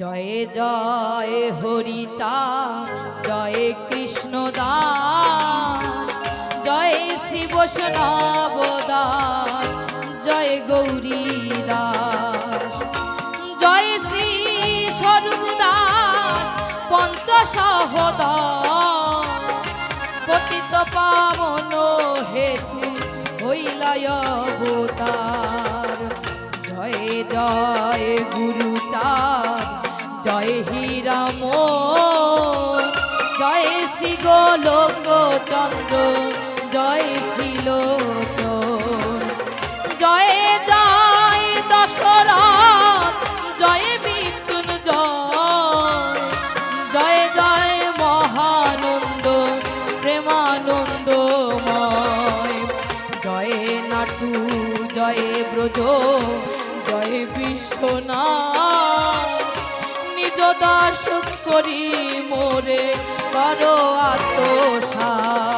জয় জয় হরি চা, জয় কৃষ্ণ দাস জয় শ্রী বৈষ্ণবদাস জয় গৌরী দাস, জয় শ্রী স্বরূপ দাস পঞ্চসহদাস পতিত পাবন হেতু হইলায় অবতার। চন্দ্র জয় শ্রীলোচন জয় জয় জয় জয় জয় মহানন্দ, প্রেমানন্দময়। জয় নাটু, জয় ব্রজ, জয় নিজ দাস করি মোরে, করো আত্মসাত।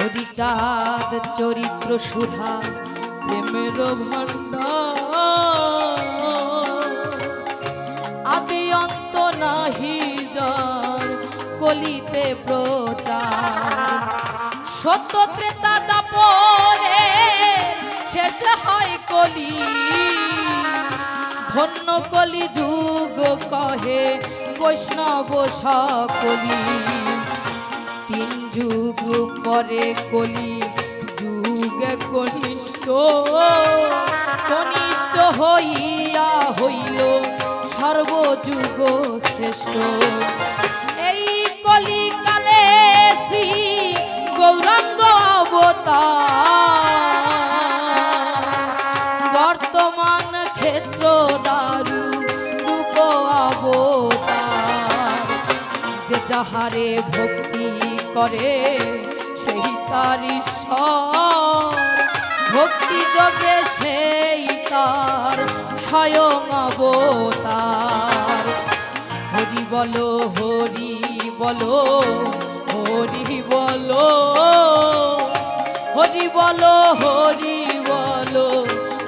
হরিচাঁদ চরিত্র সুধা, প্রেমের আদি অন্ত নাহি যার কলিতে প্রচার। সত্য ত্রেতা দাপরে শেষ হয় কলি। ধন্য কলি যুগ কহে বৈষ্ণব সকলি। তিন যুগ পরে কলি, যুগে কনিষ্ঠ। কনিষ্ঠ হইয়া হইল সর্বযুগ শ্রেষ্ঠ। এই কলিকালে শ্রী গৌরাঙ্গ বর্তমান ক্ষেত্র দারু রূপ অবতার। যে যাহারে ভক্তি করে, সেই তার ভক্তি যোগে সেই তার স্বয়ং অবতার। হরি বলো হরি বলো হরি বলো হরি বলো হরি বলো,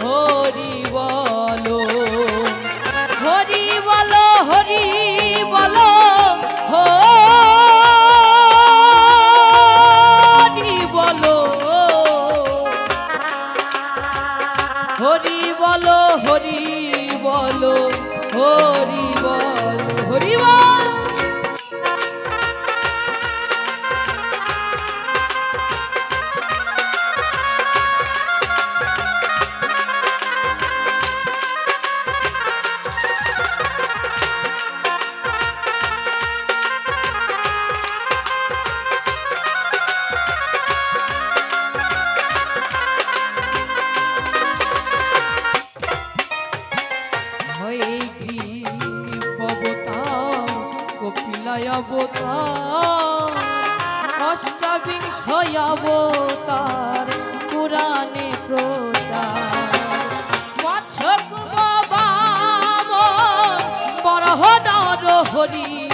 হরি প্রচার পুরাণে প্রচার। বছর বড় হরি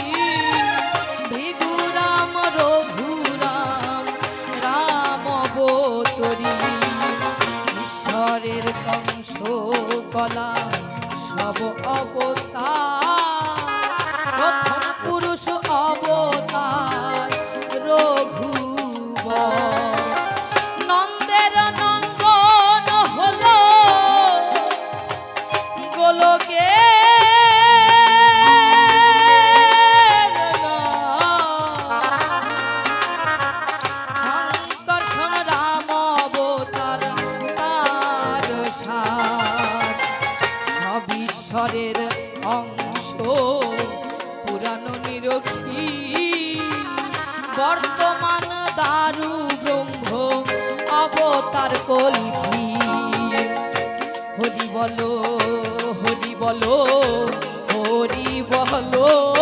অবতার কলকি হরি বলো হরি বলো হরি বলো।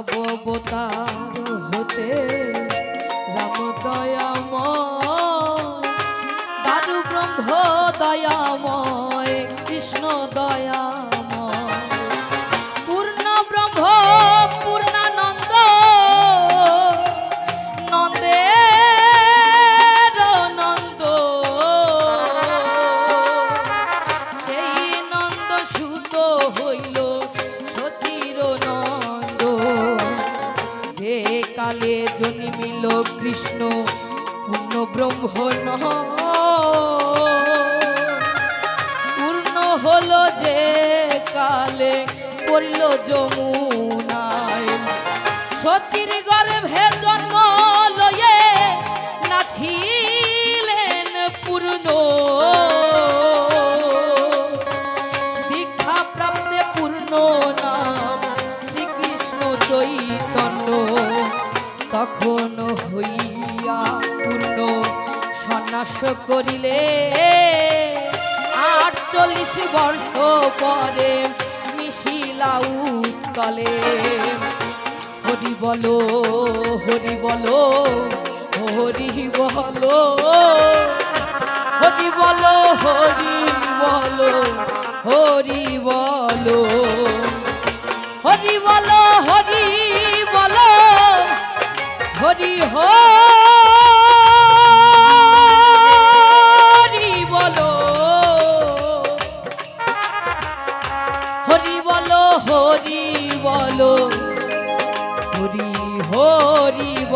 সবতার হতে রাম দয়াম দারু ব্রহ্ম দয়াময়। ব্রহ্ম পূর্ণ হলো যে কালে পড়ল যমুনায়। সচির গর্ভে জন্ম সন্ন্যাস করিলে আটচল্লিশ বর্ষ পরে মিশিলা উৎকলে হরি বলো হরি বলো হরি বলো হরি বলো হরি বলো হরি বলো। হরি বলো হরি বলো, হরি হরি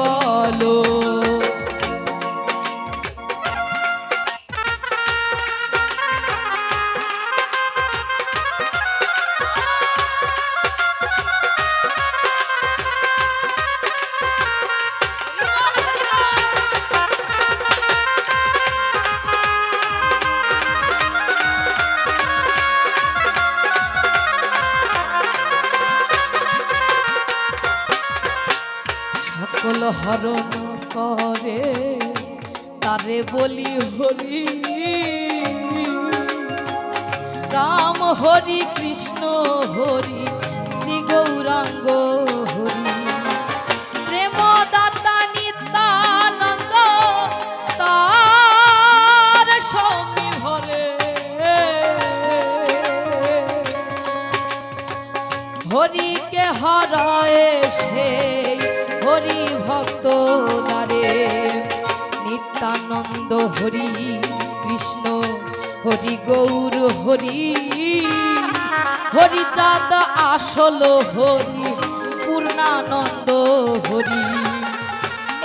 বলো। সকল হরণ করে, তারে বলি হরি। রাম হরি, কৃষ্ণ হরি, শ্রী গৌরাঙ্গ হরি। প্রেম দাতা নিত্যানন্দ, তার হরিকে হরায় সেই হরি ভক্ত দারে নিত্যানন্দ হরি কৃষ্ণ, হরি গৌর, হরি হরি চাঁদ, আসল হরি, পূর্ণানন্দ হরি।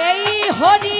এই হরি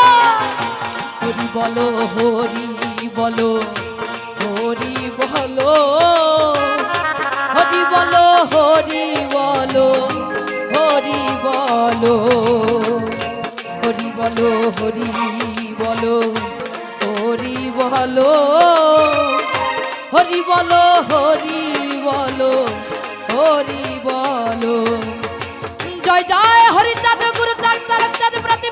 বলো হরি বলো হরি বলো হরি বলো হরি বলো হরি বলো হরি বলো হরি বলো হরি বলো হরি বলো হরি বলো হরি বলো জয় জয় হরি চাঁদ গুরু চাঁদ চাঁদ প্রতি